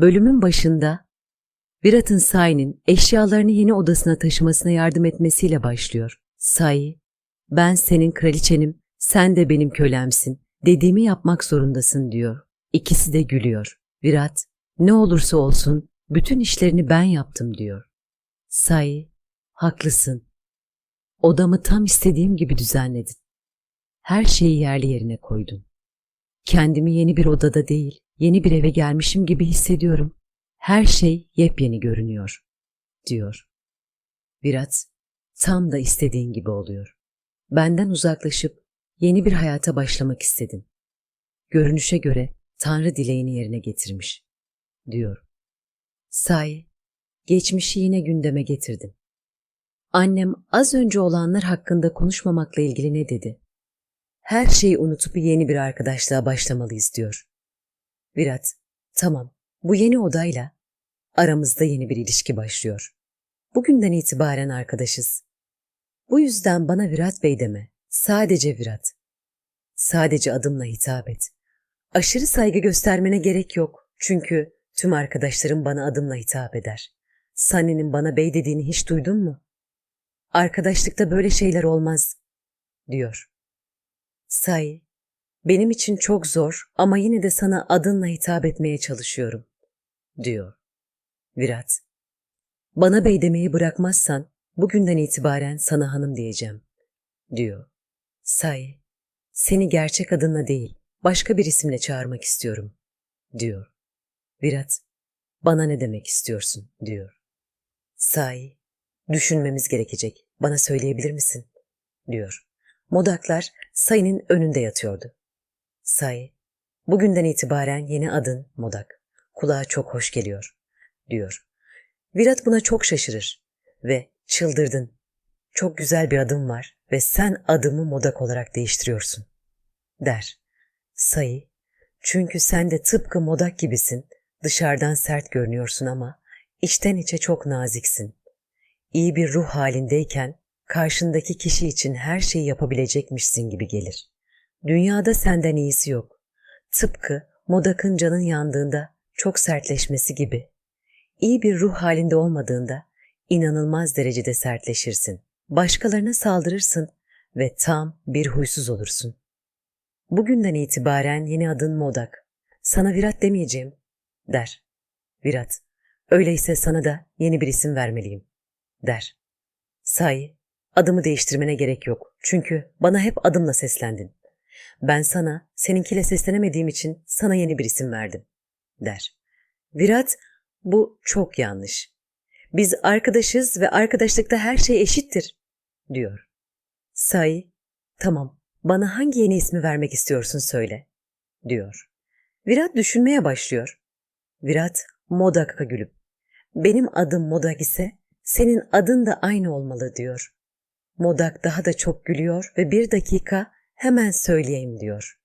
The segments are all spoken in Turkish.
Bölümün başında Virat'ın Sai'nin eşyalarını yeni odasına taşımasına yardım etmesiyle başlıyor. Sai, ben senin kraliçenim, sen de benim kölemsin. Dediğimi yapmak zorundasın diyor. İkisi de gülüyor. Virat, ne olursa olsun bütün işlerini ben yaptım diyor. Sai, haklısın. Odamı tam istediğim gibi düzenledin. Her şeyi yerli yerine koydun. Kendimi yeni bir odada değil, yeni bir eve gelmişim gibi hissediyorum. Her şey yepyeni görünüyor, diyor. Virat, tam da istediğin gibi oluyor. Benden uzaklaşıp yeni bir hayata başlamak istedin. Görünüşe göre Tanrı dileğini yerine getirmiş, diyor. Sahi, geçmişi yine gündeme getirdin. Annem az önce olanlar hakkında konuşmamakla ilgili ne dedi? Her şeyi unutup yeni bir arkadaşlığa başlamalıyız diyor. Virat, tamam bu yeni odayla aramızda yeni bir ilişki başlıyor. Bugünden itibaren arkadaşız. Bu yüzden bana Virat Bey deme. Sadece Virat. Sadece adımla hitap et. Aşırı saygı göstermene gerek yok. Çünkü tüm arkadaşlarım bana adımla hitap eder. Sunny'nin bana bey dediğini hiç duydun mu? Arkadaşlıkta böyle şeyler olmaz, diyor. Say, benim için çok zor ama yine de sana adınla hitap etmeye çalışıyorum, diyor. Virat, bana bey demeyi bırakmazsan bugünden itibaren sana hanım diyeceğim, diyor. Say, seni gerçek adınla değil, başka bir isimle çağırmak istiyorum, diyor. Virat, bana ne demek istiyorsun, diyor. Say, düşünmemiz gerekecek, bana söyleyebilir misin, diyor. Modaklar Say'ın önünde yatıyordu. Say, bugünden itibaren yeni adın Modak. Kulağa çok hoş geliyor, diyor. Virat buna çok şaşırır ve çıldırdın. Çok güzel bir adım var ve sen adımı Modak olarak değiştiriyorsun, der. Sayı, çünkü sen de tıpkı Modak gibisin, dışarıdan sert görünüyorsun ama içten içe çok naziksin. İyi bir ruh halindeyken karşındaki kişi için her şeyi yapabilecekmişsin gibi gelir. Dünyada senden iyisi yok. Tıpkı Modak'ın canın yandığında çok sertleşmesi gibi. İyi bir ruh halinde olmadığında inanılmaz derecede sertleşirsin. Başkalarına saldırırsın ve tam bir huysuz olursun. Bugünden itibaren yeni adın Modak. Sana Virat demeyeceğim, der. Virat, öyleyse sana da yeni bir isim vermeliyim, der. Say, adımı değiştirmene gerek yok. Çünkü bana hep adımla seslendin. Ben sana seninkiyle seslenemediğim için sana yeni bir isim verdim, der. Virat, bu çok yanlış. Biz arkadaşız ve arkadaşlıkta her şey eşittir, diyor. Say, tamam, bana hangi yeni ismi vermek istiyorsun söyle, diyor. Virat düşünmeye başlıyor. Virat, Modak'a gülüp, benim adım Modak ise senin adın da aynı olmalı diyor. Modak daha da çok gülüyor ve bir dakika hemen söyleyeyim diyor.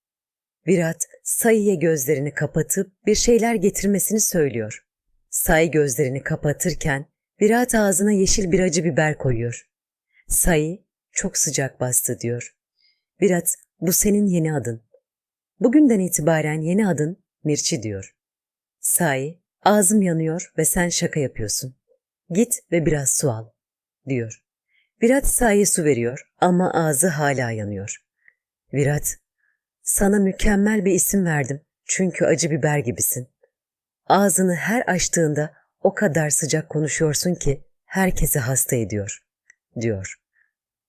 Virat Sayı'ya gözlerini kapatıp bir şeyler getirmesini söylüyor. Sayı gözlerini kapatırken Virat ağzına yeşil bir acı biber koyuyor. Sayı çok sıcak bastı diyor. Virat bu senin yeni adın. Bugünden itibaren yeni adın Mirçi diyor. Sayı ağzım yanıyor ve sen şaka yapıyorsun. Git ve biraz su al diyor. Virat Sayı su veriyor ama ağzı hala yanıyor. Virat, sana mükemmel bir isim verdim çünkü acı biber gibisin. Ağzını her açtığında o kadar sıcak konuşuyorsun ki herkesi hasta ediyor, diyor.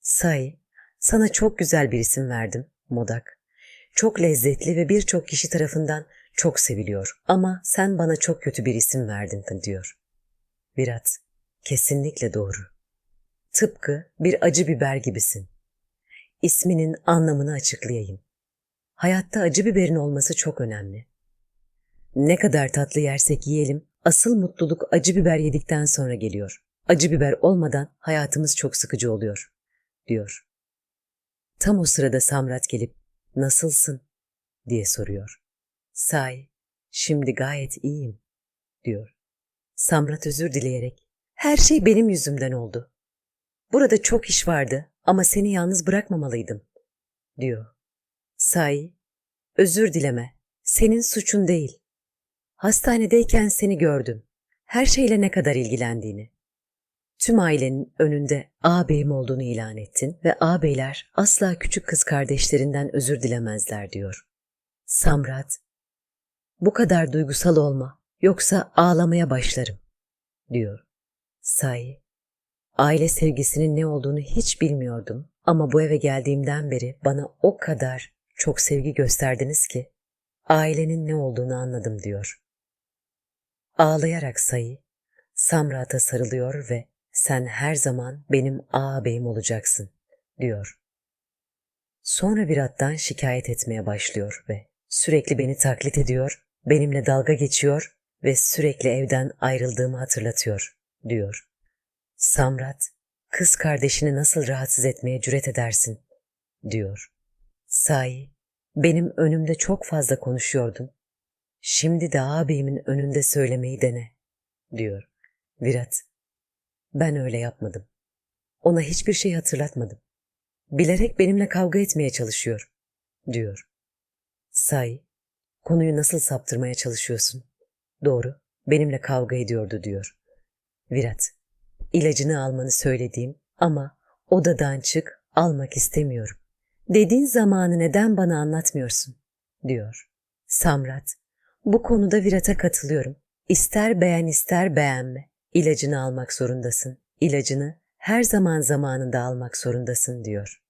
Say, sana çok güzel bir isim verdim, Modak. Çok lezzetli ve birçok kişi tarafından çok seviliyor ama sen bana çok kötü bir isim verdin, diyor. Virat, kesinlikle doğru. Tıpkı bir acı biber gibisin. İsminin anlamını açıklayayım. Hayatta acı biberin olması çok önemli. Ne kadar tatlı yersek yiyelim, asıl mutluluk acı biber yedikten sonra geliyor. Acı biber olmadan hayatımız çok sıkıcı oluyor, diyor. Tam o sırada Samrat gelip, nasılsın, diye soruyor. Say, şimdi gayet iyiyim, diyor. Samrat özür dileyerek, her şey benim yüzümden oldu. Burada çok iş vardı ama seni yalnız bırakmamalıydım, diyor. Say, özür dileme, senin suçun değil. Hastanedeyken seni gördüm. Her şeyle ne kadar ilgilendiğini. Tüm ailenin önünde ağabeyim olduğunu ilan ettin ve ağabeyler asla küçük kız kardeşlerinden özür dilemezler diyor. Samrat, bu kadar duygusal olma yoksa ağlamaya başlarım diyor. Sahi, aile sevgisinin ne olduğunu hiç bilmiyordum ama bu eve geldiğimden beri bana o kadar çok sevgi gösterdiniz ki ailenin ne olduğunu anladım diyor. Ağlayarak sayı, Samrat'a sarılıyor ve sen her zaman benim ağabeyim olacaksın diyor. Sonra Virat'tan şikayet etmeye başlıyor ve sürekli beni taklit ediyor, benimle dalga geçiyor ve sürekli evden ayrıldığımı hatırlatıyor diyor. Samrat, kız kardeşini nasıl rahatsız etmeye cüret edersin diyor. Sahi, benim önümde çok fazla konuşuyordun. Şimdi de ağabeyimin önünde söylemeyi dene, diyor. Virat, ben öyle yapmadım. Ona hiçbir şey hatırlatmadım. Bilerek benimle kavga etmeye çalışıyor, diyor. Say, konuyu nasıl saptırmaya çalışıyorsun? Doğru, benimle kavga ediyordu, diyor. Virat, ilacını almanı söylediğim ama odadan çık, almak istemiyorum. Dediğin zamanı neden bana anlatmıyorsun? diyor. Samrat, bu konuda Virat'a katılıyorum. İster beğen ister beğenme. İlacını almak zorundasın. İlacını her zaman zamanında almak zorundasın diyor.